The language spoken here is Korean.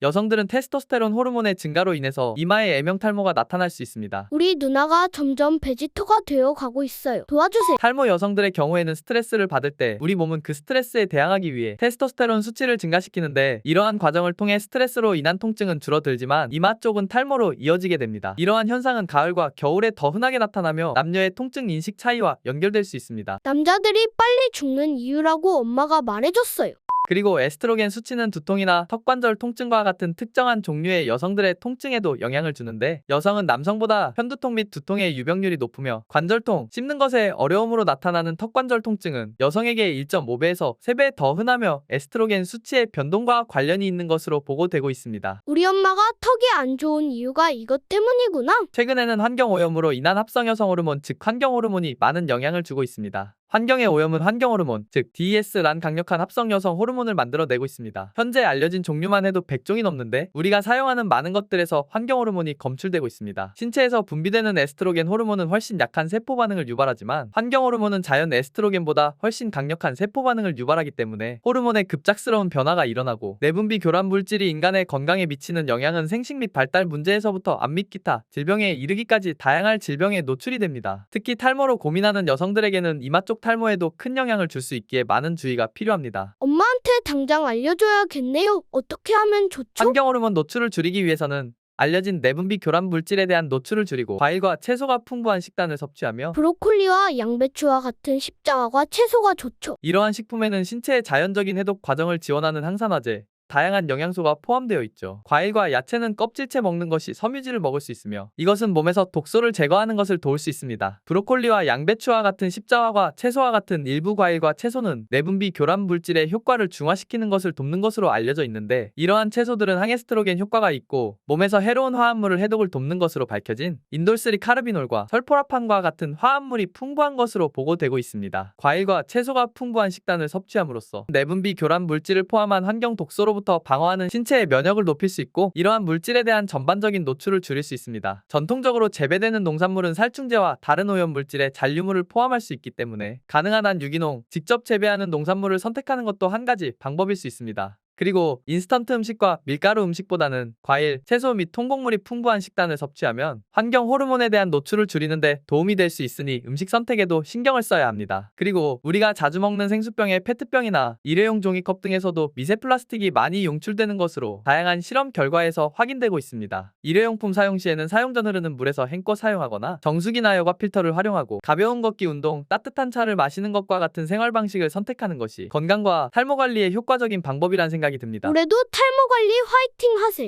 여성들은 테스토스테론 호르몬의 증가로 인해서 이마에 애명 탈모가 나타날 수 있습니다. 우리 누나가 점점 베지터가 되어 가고 있어요. 도와주세요. 탈모 여성들의 경우에는 스트레스를 받을 때 우리 몸은 그 스트레스에 대항하기 위해 테스토스테론 수치를 증가시키는데 이러한 과정을 통해 스트레스로 인한 통증은 줄어들지만 이마 쪽은 탈모로 이어지게 됩니다. 이러한 현상은 가을과 겨울에 더 흔하게 나타나며 남녀의 통증 인식 차이와 연결될 수 있습니다. 남자들이 빨리 죽는 이유라고 엄마가 말해줬어요. 그리고 에스트로겐 수치는 두통이나 턱관절 통증과 같은 특정한 종류의 여성들의 통증에도 영향을 주는데 여성은 남성보다 편두통 및 두통의 유병률이 높으며 관절통, 씹는 것에 어려움으로 나타나는 턱관절 통증은 여성에게 1.5배에서 3배 더 흔하며 에스트로겐 수치의 변동과 관련이 있는 것으로 보고되고 있습니다. 우리 엄마가 턱이 안 좋은 이유가 이것 때문이구나. 최근에는 환경 오염으로 인한 합성 여성 호르몬 즉 환경 호르몬이 많은 영향을 주고 있습니다. 환경의 오염은 환경 호르몬, 즉 DES란 강력한 합성 여성 호르몬을 만들어내고 있습니다. 현재 알려진 종류만 해도 100종이 넘는데 우리가 사용하는 많은 것들에서 환경 호르몬이 검출되고 있습니다. 신체에서 분비되는 에스트로겐 호르몬은 훨씬 약한 세포 반응을 유발하지만 환경 호르몬은 자연 에스트로겐보다 훨씬 강력한 세포 반응을 유발하기 때문에 호르몬의 급작스러운 변화가 일어나고 내분비 교란 물질이 인간의 건강에 미치는 영향은 생식 및 발달 문제에서부터 암및 기타 질병에 이르기까지 다양한 질병에 노출이 됩니다. 특히 탈모로 고민하는 여성들에게는 이마 쪽 탈모에도 큰 영향을 줄 수 있기에 많은 주의가 필요합니다. 엄마한테 당장 알려줘야겠네요. 어떻게 하면 좋죠? 환경 호르몬 노출을 줄이기 위해서는 알려진 내분비 교란 물질에 대한 노출을 줄이고 과일과 채소가 풍부한 식단을 섭취하며 브로콜리와 양배추와 같은 십자화과 채소가 좋죠. 이러한 식품에는 신체의 자연적인 해독 과정을 지원하는 항산화제, 다양한 영양소가 포함되어 있죠. 과일과 야채는 껍질째 먹는 것이 섬유질을 먹을 수 있으며 이것은 몸에서 독소를 제거하는 것을 도울 수 있습니다. 브로콜리와 양배추와 같은 십자화과 채소와 같은 일부 과일과 채소는 내분비 교란 물질의 효과를 중화시키는 것을 돕는 것으로 알려져 있는데 이러한 채소들은 항에스트로겐 효과가 있고 몸에서 해로운 화합물을 해독을 돕는 것으로 밝혀진 인돌스리 카르비놀과 설포라판과 같은 화합물이 풍부한 것으로 보고되고 있습니다. 과일과 채소가 풍부한 식단을 섭취함으로써 내분비 교란 물질을 포함한 환경 독소로 부터 방어하는 신체의 면역을 높일 수 있고 이러한 물질에 대한 전반적인 노출을 줄일 수 있습니다. 전통적으로 재배되는 농산물은 살충제와 다른 오염 물질의 잔류물을 포함할 수 있기 때문에 가능한 한 유기농, 직접 재배하는 농산물을 선택하는 것도 한 가지 방법일 수 있습니다. 그리고 인스턴트 음식과 밀가루 음식보다는 과일, 채소 및 통곡물이 풍부한 식단을 섭취하면 환경 호르몬에 대한 노출을 줄이는데 도움이 될 수 있으니 음식 선택에도 신경을 써야 합니다. 그리고 우리가 자주 먹는 생수병의 페트병이나 일회용 종이컵 등에서도 미세 플라스틱이 많이 용출되는 것으로 다양한 실험 결과에서 확인되고 있습니다. 일회용품 사용 시에는 사용 전 흐르는 물에서 헹궈 사용하거나 정수기나 여과 필터를 활용하고 가벼운 걷기 운동, 따뜻한 차를 마시는 것과 같은 생활 방식을 선택하는 것이 건강과 탈모 관리에 효과적인 방법이란 생각이 듭니다. 올해도 탈모 관리 화이팅 하세요.